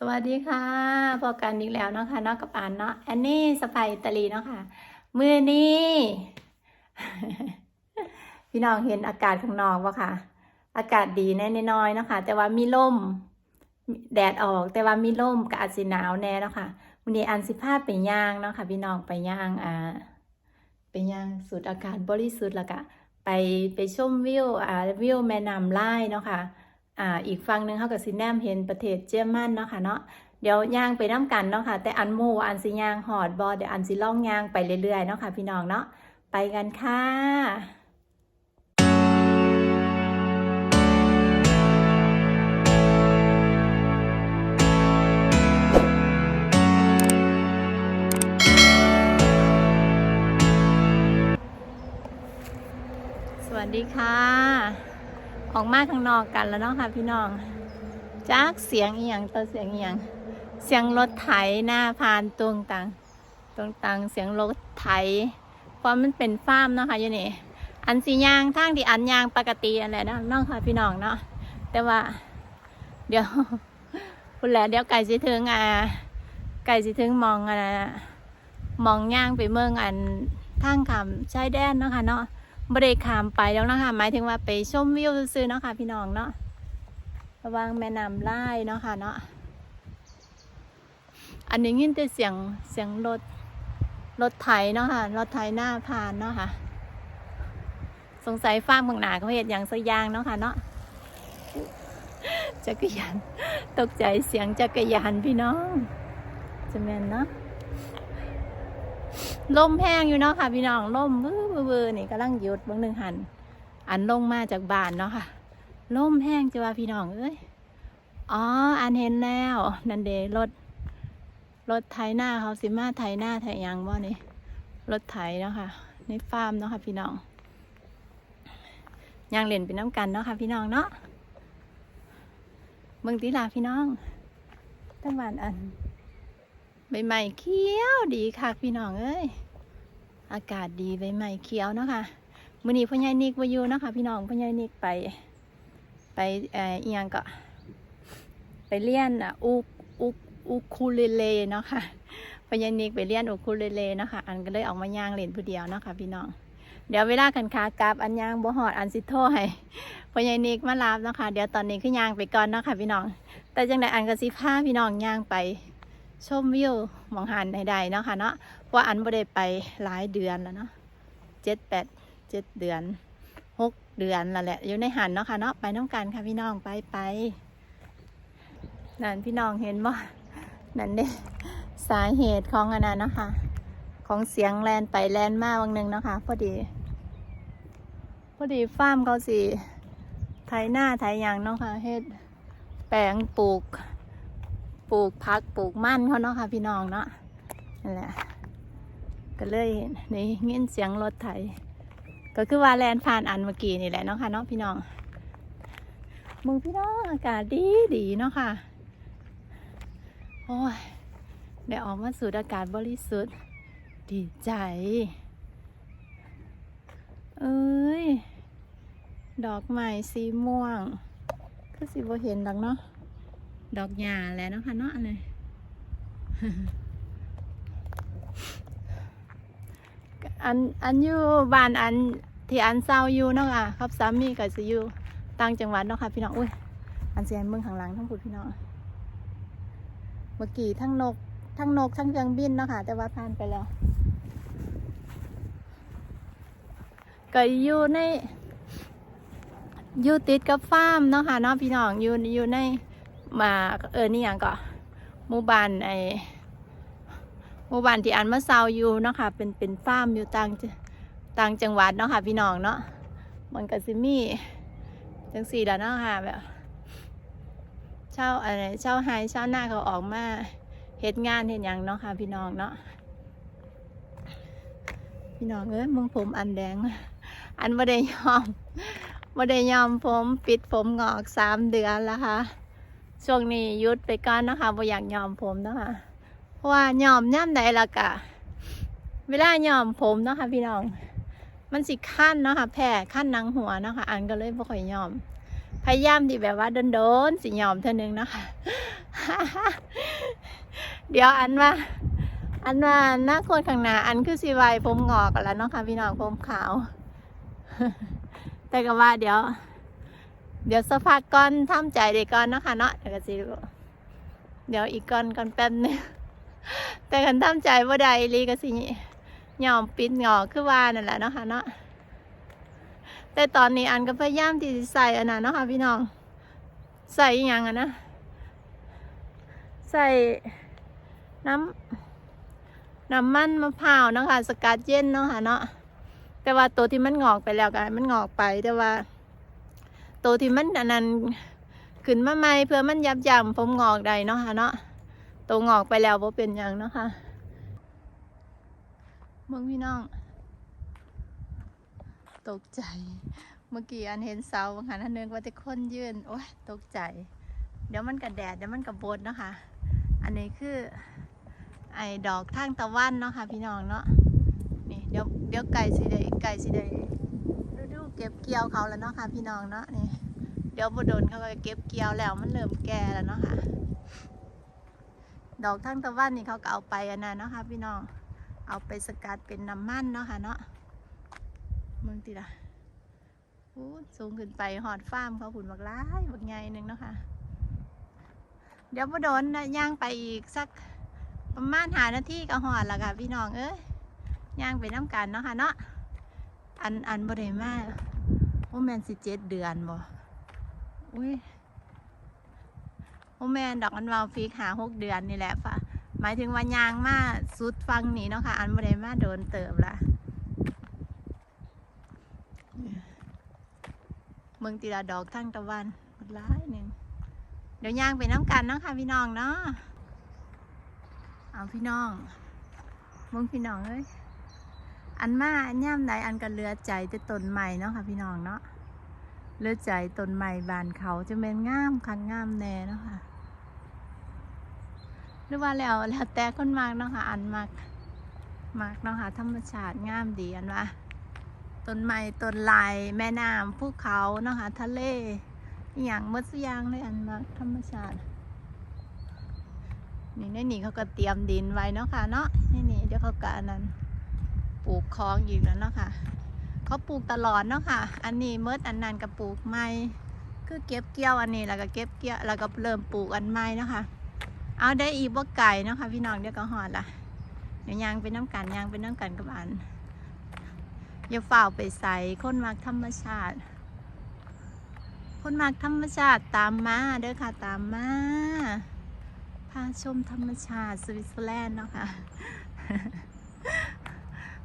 สวัสดีค่ะพบกันอีกแล้วเนาะคะนาะกับอานเนาะแอนนี่สไปอิตาลีเนาะค่ะมือนี้พี่น้องเห็นอากาศข้างนอกปะค่ะ อากาศดีแน่น้อยเนาะค่ะ แต่ว่ามีลมแดดออก แต่ว่ามีลมกับอาจสิหนาวแน่เนาะค่ะวันนี้อันสิภาพไปย่างเนาะค่ะ พี่น้องไปย่างอ่าไปย่างสูดอากาศบริสุทธิ์แล้วก็ไปไปชมวิวอ่าวิวแม่น้ำไล่เนาะค่ะ อ่าอีกฝั่งหนึ่งเขากับซิแนมเห็นประเทศเยอรมันเนาะค่ะเนาะเดี๋ยวย่างไปน้ำกันเนาะค่ะ แต่อันหมู่อันสิย่างหอดบอเดี๋ยวอันสิล่องย่างไปเรื่อยๆเนาะค่ะพี่น้องเนาะไปกันค่ะสวัสดีค่ะ ออกมาข้างนอกกันแล้วเนาะค่ะพี่น้องจากเสียงเอียงตัวเสียงเอียง เสียงรถไถหน้าพานตรงตังตรงตังเสียงรถไถเพราะมันเป็นฟาร์มเนาะค่ะอยู่นี่อันสียางทางที่อันยางปกติอะไรเนาะเนาะค่ะพี่น้องเนาะแต่ว่า เดี๋ยวคุณแหละเดี๋ยวไก่สิถึงอ่าไก่สิถึงมองอ่ามองย่างไปเมืองอันทางคำชายแดนเนาะค่ะเนาะ บริขามไปแล้วนะคะหมายถึงว่าไปชมวิวซื้อๆเนาะค่ะ พี่น้องเนาะระวังแม่น้ำไล่เนาะค่ะเนาะอันนี้ยินแต่เสียงเสียงรถรถไถเนาะค่ะรถไถหน้าพานเนาะค่ะ สงสัยฟ้าร์มบางหนาเขาเห็นอย่างสักอย่างเนาะค่ะเนาะจักรยานตกใจเสียงจักรยานพี่น้องจะแมนเนาะ ลมแห้งอยู่เนาะค่ะพี่น้องลมวื้อวื้อวื้อนี่กำลังหยุดบางหนึ่งหัน อันลงมาจากบ้านเนาะค่ะลมแห้งจะว่าพี่น้องเอ้ยอ๋อ อันเห็นแล้ว นันเดรถรถไถหน้าเขาสิมาไถหน้าไถยังว่านี่รถไถเนาะค่ะในฟาร์มเนาะค่ะพี่น้องยางเล่นเป็นน้ำกันเนาะค่ะพี่น้องเนาะเมืองตีลาพี่น้องตั้งบ้านอัน ใบไม้เขียวดีค่ะพี่น้องเอ้ยอากาศดีใบไม้เขียวเนาะค่ะมื้อนี้พ่อใหญ่นิกมาอยู่เนาะค่ะพี่น้องพ่อใหญ่นิกไป ไปเอ่ออียงก็ไปเรียนอะอุกอุกอุคูเลเลเนาะค่ะพ่อใหญ่นิกไปเรียนอุคูเลเลเนาะค่ะอันก็เลยออกมาย่างเล่นผู้เดียวเนาะค่ะพี่น้องเดี๋ยวเวลากันคากลับอันย่างบ่หอดอันสิโทให้พ่อใหญ่นิกมารับเนาะค่ะเดี๋ยวตอนนี้คือย่างไปก่อนเนาะค่ะพี่น้อง แต่จังไดอันก็สิพาพี่น้องย่างไป ชมวิวมองหันใดๆเนาะค่ะเนาะเพราะอันบ่ได้ไปหลายเดือนแล้วเนาะเจ็ดแปดเจ็ดเดือนหกเดือนแล้วแหละ อยู่ในหันเนาะค่ะเนาะไปน้องกันค่ะพี่น้องไปไปนั่นพี่น้องเห็นบ่นั่นเด้สาเหตุของอันนั้นเนาะค่ะของเสียงแลนไปแลนมาวันหนึ่งเนาะค่ะพอดีพอดีฟาร์มเขาสิไถหน้าไถยางเนาะค่ะเฮ็ดแปลงปลูก ปลูกพักปลูกมั่นเขาเนาะค่ะพี่น้องเนาะนั่นแหละก็เลยนี่เงี้ยเสียงรถไถก็คือว่าแลนผ่านอันเมื่อกี้นี่แหละเนาะค่ะเนาะพี่น้องมึงพี่น้องอากาศดีดีเนาะค่ะโอ้ยได้ออกมาสูดอากาศบริสุทธิ์ดีใจ เอ้ย ดอกไม้สีม่วง คือสิบ่เห็นดอกเนาะ ดอกหญ้าแหล้วนะคะเนาะอันนี้อันอันอยู่บ้านอันที่อันเศร้าอยู่เนาะค่ะครับสามีก็สิอยู่ต่างจังหวัดเนาะค่ะพี่น้องอุ้ยอันเสียนเมืองข้างหลังทั้งพูดพี่น้องเมื่อกี้ทั้งนก ทั้งนกทั้งเครื่องบินเนาะค่ะแต่ว่าผ่านไปแล้วก็อยู่ในอยู่ติดกับฟาร์มเนาะค่ะเนาะพี่น้องอยู่อยู่ใน มาเออนี่ย่างก็หมู่บ้านไอหมู่บ้านที่อันมะเซาอยู่เนาะค่ะเป็นเป็นฟาร์มอยู่ต่างต่างจังหวัดเนาะค่ะพี่น้องเนาะมันก็สิมี่จังสี่แล้วเนาะค่ะแบบเช่าอะไรเช่าไฮเช่าหน้าเขาออกมาเฮ็ดงานเฮ็ดยังเนาะค่ะพี่น้องเนาะพี่น้องเอ้ยมึงผมอันแดง อันบ่ได้ยอมบ่ได้ยอมผมปิดผมงอกสามเดือนแล้วค่ะ ช่วงนี้ยุดไปก่อนนะคะบ่อยากยอมผมนะคะเพราะว่ายอมย่ำใดละกะ เวลายอมผมนะคะพี่น้อง มันสิขั้นนะคะแพ้ขั้นหนังหัวนะคะ อันก็เลยบ่ค่อยยอม พยายามที่แบบว่าโดนๆสิยอมเท่านึงนะคะเดี๋ยวอันว่าอันว่าหน้าคนข้างหน้าอันคือสีไวผมงอกกันแล้วเนาะค่ะพี่น้องผมขาว แต่ก็ว่าเดี๋ยว เดี๋ยวสักพักก่อนทำใจเด็กก่อนเนาะค่ะเนาะเดี๋ยวก็สิเดี๋ยวอีกก่อนก่อนแป๊บนึงแต่กันทำใจว่าใดอีหลีก็สิยอมปิดงอกคือว่านั่นแหละเนาะค่ะเนาะแต่ตอนนี้อันก็พยายามที่จะใส่อันนั้นเนาะค่ะพี่น้องใส่อย่างอะนะใส่น้ำน้ำมันมะพร้าวนะคะสกัดเย็นเนาะค่ะเนาะแต่ว่าตัวที่มันงอกไปแล้วกันมันงอกไปแต่ว่า ตัวที่มันอันนั้นขึ้นมาใหม่เพื่อมันยับยั้งผมงอกได้เนาะค่ะเนาะตัวงอกไปแล้วว่าเป็นย่างเนาะค่ะมื่อพี่น้อง ตกใจ เมื่อกี้อันเห็นเสาบางหันอันนึงว่าจะคนยืนโอ้ยตกใจ เดี๋ยวมันกับแดดเดี๋ยวมันกับบดเนาะค่ะ อันนี้คือ ไอ้ดอกทางตะวันเนาะค่ะ พี่น้องเนาะนี่เดี๋ยวเดี๋ยวไก่สิได้ไก่สิได้ เก็บเกี่ยวเขาแล้วเนาะค่ะ พี่น้องเนาะนี่เดี๋ยวบโดนเขาก็เก็บเกี่ยวแล้วมันเริ่มแก่แล้วเนาะค่ะ ดอกทางตะวันนี่เขาก็เอาไปอันนั้นเนาะค่ะ พี่น้องเอาไปสกัดเป็นน้ำมันเนาะค่ะเนาะมึงติละพูดสูงขึ้นไปหอดฟาร์มเขาผุนบักร้ายบักใหญ่หนึ่งเนาะค่ะ เดี๋ยวพอโดนนะย่างไปอีกสักประมาณหานาทีก็หอดละค่ะ พี่น้องเอ้ยย่างไปน้ำกันเนาะค่ะเนาะ อันอันบ่ได้มาโอแมนสิเจ็ดเดือนบ่อุ้ยโอแมนดอกอันวาวฟีกหาหกเดือนนี่แหละฝ่ะหมายถึงว่ายางมาสุดฟังนี่เนาะค่ะ อันบ่ได้มาโดนเติมละเมืองตีละดอกทั้งตะวันหมดร้ายหนึ่งเดี๋ยวย่างไปน้ำกันเนาะค่ะพี่น้องเนาะเอาพี่น้องมึงพี่น้องเอ้ย อันมาอันย่ำไหนอันกันเรือใจจะต้นใหม่เนาะค่ะพี่น้องเนาะเรือใจต้นใหม่บานเขาจะเป็นงามคันงามแน่เนาะค่ะหรือว่าแล้วแล้วแต่คนมากเนาะค่ะอันมากมากเนาะค่ะธรรมชาติงามดีอันว่าต้นไม้ต้นลายแม่น้ำภูเขาเนาะค่ะทะเลอย่างมดสยางเลยอันมากธรรมชาตินี่ในนี่เขาก็เตรียมดินไว้เนาะค่ะเนาะนี่นี่เดี๋ยวเขาก็อันนั้น ปลูกคลองอีกแล้วเนาะค่ะ เขาปลูกตลอดเนาะค่ะ อันนี้เมื่ออันนั้นก็ปลูกใหม่คือเก็บเกี่ยวอันนี้แล้วก็เก็บเกี่ยวแล้วก็เริ่มปลูกอันใหม่เนาะค่ะ เอาได้อีกบ่ไก่เนาะค่ะพี่น้องเดี๋ยวก็หอดละเดี๋ยวยางไปน้ำกันยางไปน้ำกันกับอันอย่าฝ่าไปใส่คนมักธรรมชาติ คนมักธรรมชาติตามมาเด้อค่ะตามมาพาชมธรรมชาติสวิตเซอร์แลนด์เนาะค่ะ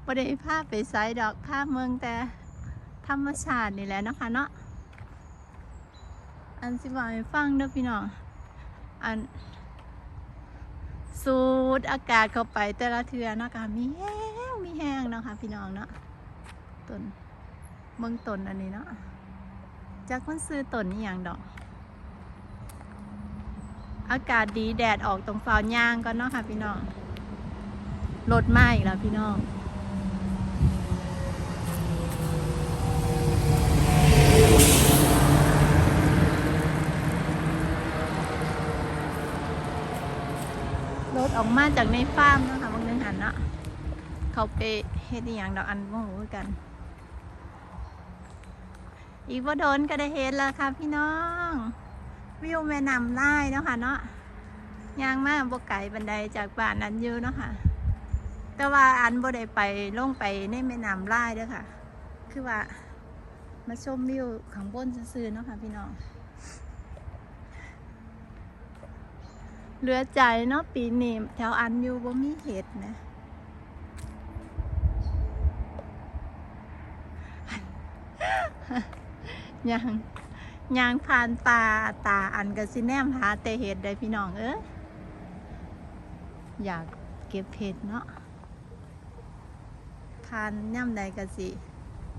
ประเดี๋ยวพไปไซดอกพาเมืองแต่ธรรมชาตินี่แหละนะคะเนาะ อันสิบอกให้ฟังเด้อพี่น้อง อัน สูดอากาศเข้าไปแต่ละเทือเนาะค่ะมีแห้งมีแห้งนะคะ พี่น้องเนาะต้นเมืองต้นอันนี้เนาะจากคนซื้อต้นนี่อย่างดอก อากาศดีแดดออกตรงฟาวยางก็เนาะค่ะพี่น้องรถมาอีกแล้วพี่น้อง ออกมาจากในฟาร์มเนาะค่ะบางเดือนหันเนาะเขาไปเฮ็ดอย่างดอกอันโมโหกัน อีกว่าโดนก็ได้เห็นแล้วค่ะพี่น้อง วิวแม่น้ำไล่เนาะค่ะเนาะย่างมากบกไก่บันไดจากบ้านนั้นอยู่เนาะค่ะ แต่ว่าอันบ่ได้ไปลงไปในแม่น้ำไล่เด้อค่ะ คือว่ามาชมวิวข้างบนซื่อๆเนาะค่ะพี่น้อง เหลือใจเนาะปีนี้แถวอันอยู่บ่มีเห็ดนะยังยางผ่านป่าตาอันกับซิแนมหาแต่เห็ดได้พี่น้องเอ้ยอยากเก็บเห็ดเนาะผ่านย่ำใดกะสิ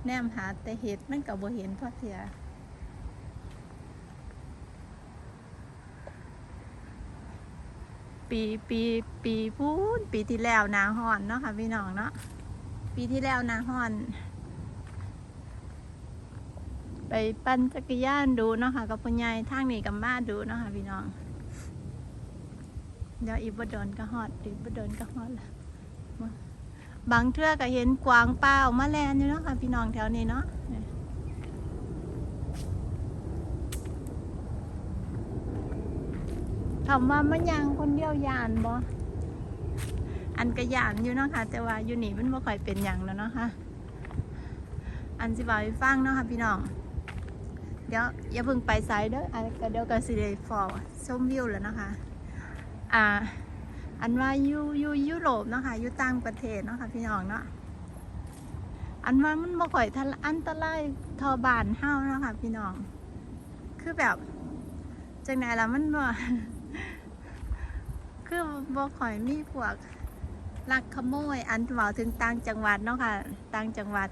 แนมหาแต่เห็ดมันกับบ่เห็นพ่อเสีย ปีปีปีพูนปีที่แล้วนาฮอนเนาะค่ะพี่น้องเนาะปีที่แล้วนาฮอน ไปปั่นจักรยานดูเนาะค่ะกับคุณยายทางนี้กับมาดูเนาะค่ะพี่น้อง เดี๋ยวอีบดอนก็ฮอดอีบดอนก็ฮอดละบางเทื่อก็เห็นกวางเปล่ามาแลนอยู่เนาะค่ะพี่น้องแถวนี้เนาะ ถามว่ามันยังคนเดียวยานบ่อันก็ยานอยู่เนาะค่ะ แต่ว่าอยู่นี่มันบ่ค่อยเป็นหยังแล้วเนาะค่ะ อันสิบ่าวฟังเนาะค่ะพี่น้อง เดี๋ยวอย่าเพิ่งไปไซด์เด้ออันก็เดี๋ยวก็สิได้ฟอร์ชมวิวแล้วนะคะ อ่า อันว่าอยู่อยู่ยุโรปเนาะค่ะอยู่ต่างประเทศเนาะค่ะพี่น้องเนาะ อันว่ามันบ่ค่อยทันอันตรายทอบานเฮาเนาะค่ะพี่น้อง คือแบบจังไหนล่ะมันบ่ คือบ่ค่อยมีพวกลักขโมย อันเว่าถึงต่างจังหวัดเนาะค่ะต่างจังหวัด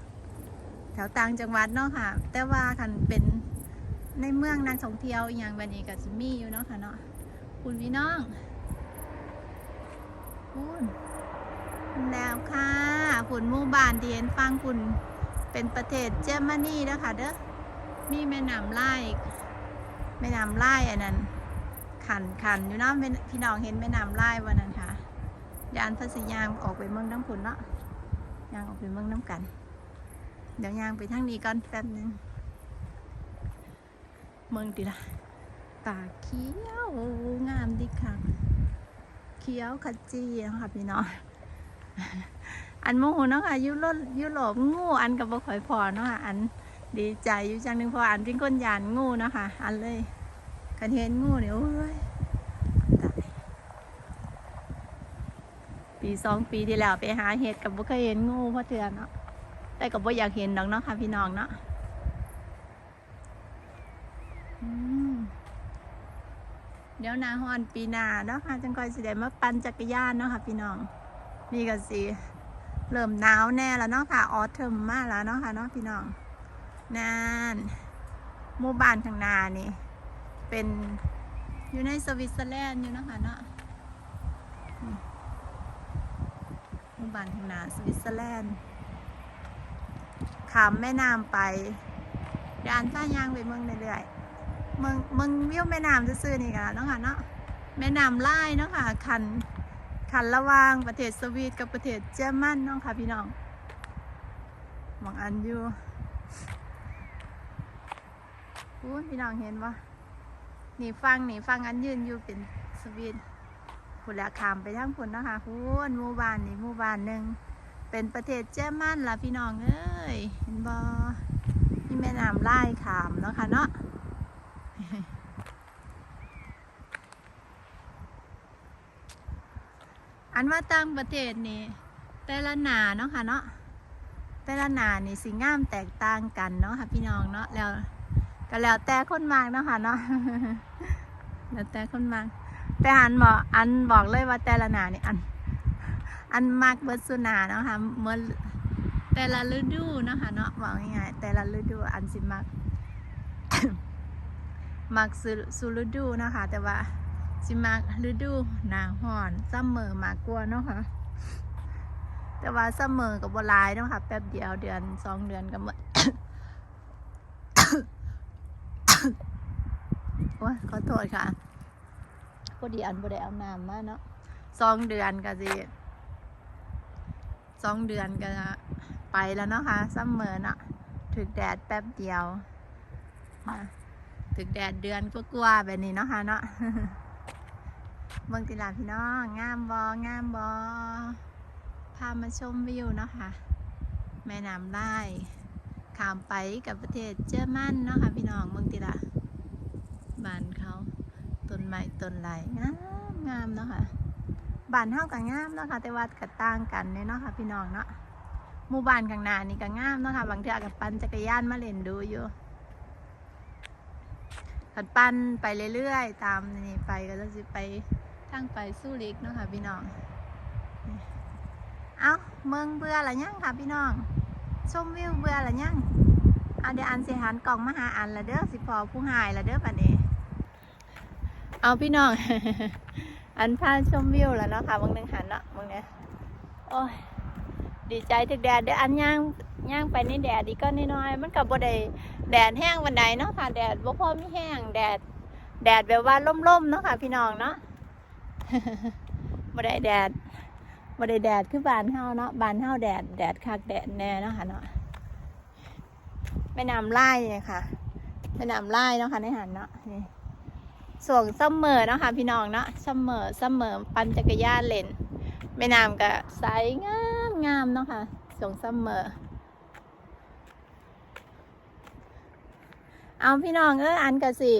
แถวต่างจังหวัดเนาะค่ะ แต่ว่าคันเป็นในเมืองนักท่องเที่ยวอย่างแบบนี้ก็จะมีอยู่เนาะค่ะเนาะคุณพี่น้องคุณแล้วค่ะฝุ่นมู่บานที่เห็นฟังฝุ่นเป็นประเทศเยอรมนีเด้อค่ะเด้อมีแม่น้ำไล่แม่น้ำไล่อันนั้น ขันขันอยู่นาะพี่น้องเห็นแม่น้ำไล่วันนั้นค่ะยานพระสิยางออกไปเมืองน้ำผุนเนาะยางออกไปเมืองน้ำกัน เดี๋ยวยางไปทางนี้ก่อนแป๊บนึงเมืองติละป่าเขียวงามดีค่ะเขียวขจีนะคะพี่น้องอันโมโหเนาะค่ะยุโรปยุโรปงูอันกับบ่ข่อยพอเนาะค่ะอันดีใจอยู่จังหนึ่งพออันเป็นคนยานงูเนาะค่ะอันเลย คันเห็นงูเนี่ยโอ้ยตายปีสองปีที่แล้วไปหาเห็ดกับบ่เคยเห็นงูพราะเถื่อนเนาะแต่ก็บ่อยากเห็นดอกเนาะค่ะพี่น้องเนาะอืมเดี๋ยวนาฮอนปีนาเนาะค่ะจังค่อยสิได้มาปั่นจักรยานเนาะค่ะพี่น้องนี่ก็สิเริ่มหนาวแน่แล้วเนาะค่ะออเทอมมาแล้วเนาะค่ะเนาะพี่น้องนั่นหมู่บ้านข้างหน้านี่ เป็นอยู่ในสวิตเซอร์แลนด์อยู่นะคะเนาะหมู่บ้านข้างหน้าสวิตเซอร์แลนด์ขามแม่น้ำไปเดยวอันฟ้ายางไปเมืองเรื่อยๆเมืองเมืองวิวแม่น้ำซื่อๆนี่ค่ะเนาะค่ะเนาะแม่น้ำไล่เนาะค่ะคันคันระวางประเทศสวีดกับประเทศเยอรมันเนาะค่ะพี่น้องมองอันอยู่อู้พี่น้องเห็นปะ นี่ฟังนี่ฟังอันยืนอยู่เป็นสวีดผุนละขามไปทั้งผุนนะคะพูนหมู่บ้านนี่หมู่บ้านหนึ่งเป็นประเทศเยอรมันล่ะพี่น้องเอ้ยเห็นบอมีแม่น้ำไล่ขามเนาะค่ะเนาะอันว่าต่างประเทศนี่แต่ละหนาเนาะค่ะเนาะแต่ละหนานี่สิงามแตกต่างกันเนาะค่ะพี่น้องเนาะแล้ว ก็แล้วแต่คนมากเนาะค่ะเนาะแล้วแต่คนมากแต่อันบอกอันบอกเลยว่าแต่ละหนานี่อัน อันมากเบิร์ดสุนาเนาะค่ะเมื่อแต่ละฤดูเนาะค่ะเนาะบอกง่ายๆแต่ละฤดูอันสิมักมักสุสุฤดูเนาะค่ะแต่ว่าสิมักฤดูหนาฮ้อนซัมเมอร์มากกว่าเนาะค่ะแต่ว่าซัมเมอร์กับบหลายเนาะค่ะแป๊บเดียวเดือนสองเดือนก็หมด โอ้ยขอโทษค่ะพอดีอันบ่ได้เอาน้ำมาเนาะสองเดือนก็สิสองเดือนก็ไปแล้วเนาะค่ะซัมเมอร์เนาะถึกแดดแป๊บเดียวนะถึกแดดเดือนกว่าๆแบบนี้เนาะค่ะเนาะเมืองติลาพี่น้องงามบองามบอพามาชมวิวเนาะค่ะ แม่น้ำไล่ข้ามไปกับประเทศเยอรมันเนาะค่ะพี่น้องเมืองติลา บานเขาต้นไม้ต้นไหลงามงามเนาะค่ะบ้านเฮาก็งามเนาะค่ะแต่ว่าก็ต่างกันเนาะค่ะพี่น้องเนาะหมู่บ้านข้างหน้านี่ก็งามเนาะค่ะบางเทื่อก็ปั่นจักรยานมาเล่นดูอยู่ขัดปั่นไปเรื่อยๆ ตามนี่ไปก็จะสิไปทางไปสู้ลิกเนาะค่ะพี่น้อง เอาเมืองเบื่อละยังค่ะพี่น้อง ชมวิวเบื่อละยังเอาเดี๋ยวอันเสิหันกล่องมาหาอันละเด้อสิพอผู้หายละเด้อปันนี้ เอาพี่น้อง อันพาชมวิวแล้วเนาะค่ะบางหนึงหันเนาะบางเนี้ยโอ้ยดีใจถึกแดดเดี๋ยวอันย่างย่างไปในแดดอีก็น้อยๆมันกับบ่ได้แดดแห้งวันใดเนาะค่ะ แดดบ่พอมีแห้งแดด แดดแบบว่าล่มๆเนาะค่ะ พี่น้องเนาะบ่ได้แดดบ่ได้แดดคือบานเฮาเนาะบานเฮาแดดแดดคักแดดแน่เนาะค่ะเนาะแม่น้ำไล่เนี่ยค่ะแม่น้ำไล่เนาะค่ะในหันเนาะนี่ ส่วงซัมเมอร์เนาะค่ะพี่น้องเนาะซัมเมอร์ซัมเมอร์ปั่นจักรยานเล่นแม่น้ำก็ใสงามงามเนาะค่ะส่วงซัมเมอร์เอาพี่น้องเอออันกะสิ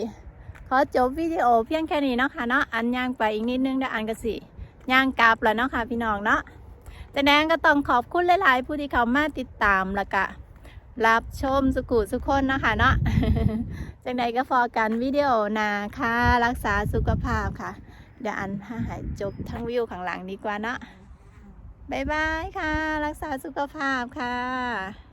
ขอจบวิดีโอเพียงแค่นี้เนาะค่ะเนาะอันย่างไปอีกนิดนึงเดี๋ยวอันก็สิย่างกลับแล้วเนาะค่ะพี่น้องเนาะแต่แนนก็ต้องขอบคุณหลาย ๆ ผู้ที่เข้ามาติดตามแล้วก็รับชมสุกุสุกคนนะคะเนาะ จังใดก็ฟอกันวิดีโอนาค่ะรักษาสุขภาพค่ะ เดี๋ยวอันให้หายจบทั้งวิวข้างหลังดีกว่าเนาะบ๊ายบายค่ะ รักษาสุขภาพค่ะ